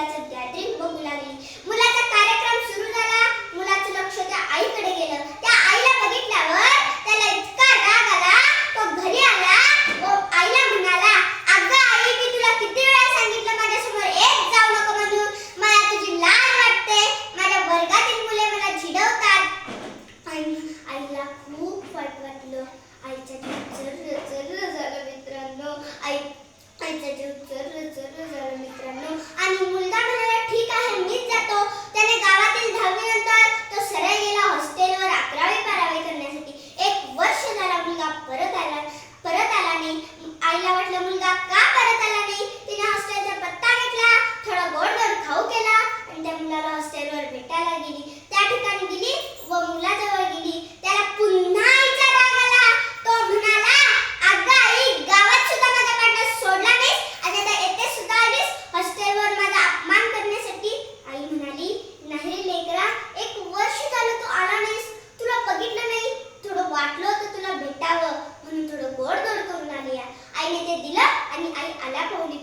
फुलाचे गॅदरिंग बघू लागली. मुला I love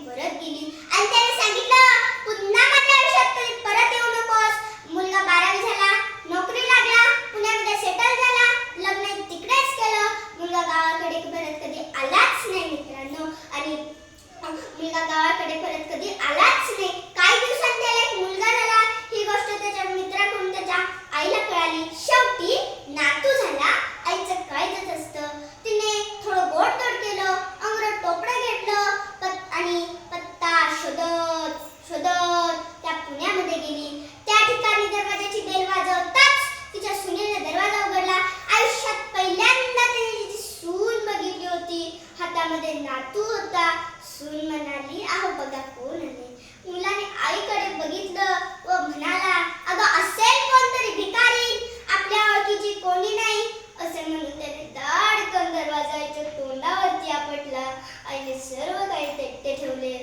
त्यामध्ये नातू होता सून म्हणाली आहो बघा कोण आले मुलाने आईकडे बघितलं व म्हणाला अगं असेल कोणतरी भिकारी आपल्या ओळखीची कोणी नाही? असे म्हणून त्याने दाडकन दरवाजाच्या तोंडावरती आपटला. आईने सर्व काही ते ठेवले.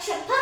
Action.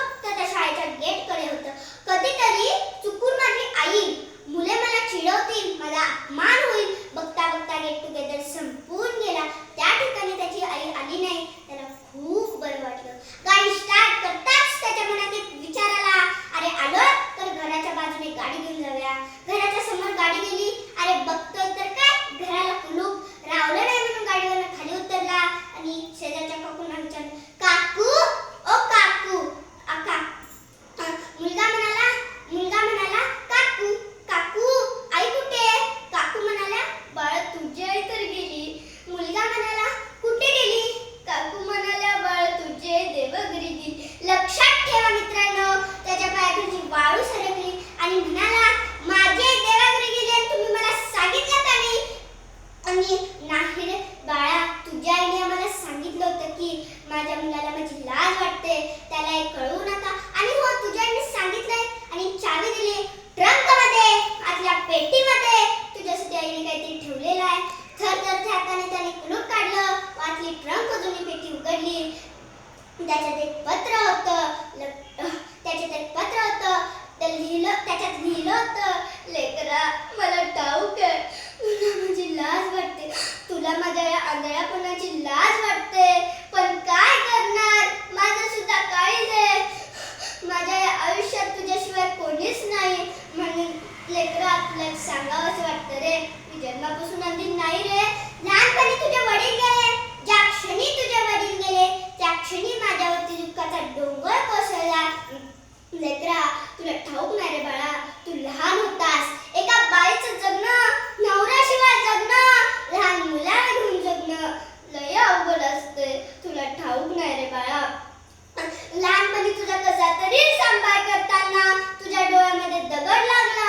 म्हणाला माझे देवाकडे गेले तुम्ही मला सांगितलं का नाही? आणि नाही रे बाळा तुझ्या आईने मला सांगितलं होतं की माझ्या मुलाला माझी लाज वाटते त्याला एक कळवू नका. आणि हो तुझ्या आईने सांगितलंय आणि चावी दिली ट्रंकमध्ये आपल्या पेटीमध्ये. तुझ्यासाठी आईने काहीतरी ठेवलेलं आहे. थर थरच्या हाताने त्याने कुलूप काढलं वाचली ट्रंक जुनी पेटी उघडली. त्याच्यात एक पत्र होतं त्याच्यात एक पत्र होतं लिहिलं त्याच्यात लिहिलं होतं लेकरा मला doy.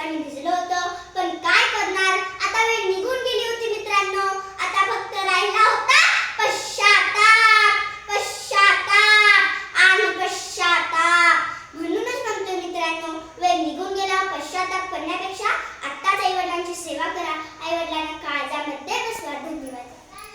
पाणी भिजलं होतं